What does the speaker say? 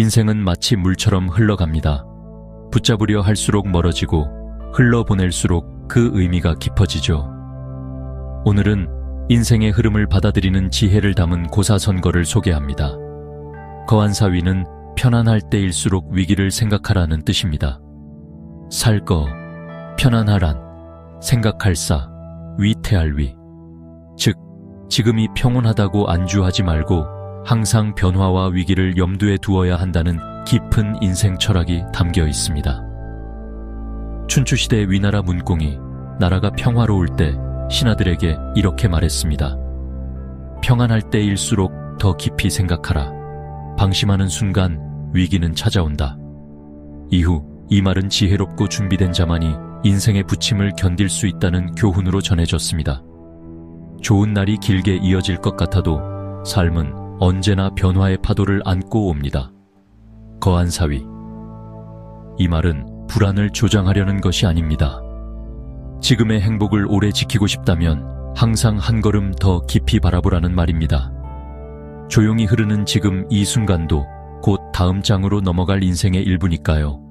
인생은 마치 물처럼 흘러갑니다. 붙잡으려 할수록 멀어지고 흘러보낼수록 그 의미가 깊어지죠. 오늘은 인생의 흐름을 받아들이는 지혜를 담은 고사선거를 소개합니다. 거한사위는 편안할 때일수록 위기를 생각하라는 뜻입니다. 살 거, 편안하란, 생각할사, 위태할 위. 즉, 지금이 평온하다고 안주하지 말고 항상 변화와 위기를 염두에 두어야 한다는 깊은 인생 철학이 담겨 있습니다. 춘추시대 위나라 문공이 나라가 평화로울 때 신하들에게 이렇게 말했습니다. 평안할 때일수록 더 깊이 생각하라. 방심하는 순간 위기는 찾아온다. 이후 이 말은 지혜롭고 준비된 자만이 인생의 부침을 견딜 수 있다는 교훈으로 전해졌습니다. 좋은 날이 길게 이어질 것 같아도 삶은 언제나 변화의 파도를 안고 옵니다. 거한 사위. 이 말은 불안을 조장하려는 것이 아닙니다. 지금의 행복을 오래 지키고 싶다면 항상 한 걸음 더 깊이 바라보라는 말입니다. 조용히 흐르는 지금 이 순간도 곧 다음 장으로 넘어갈 인생의 일부니까요.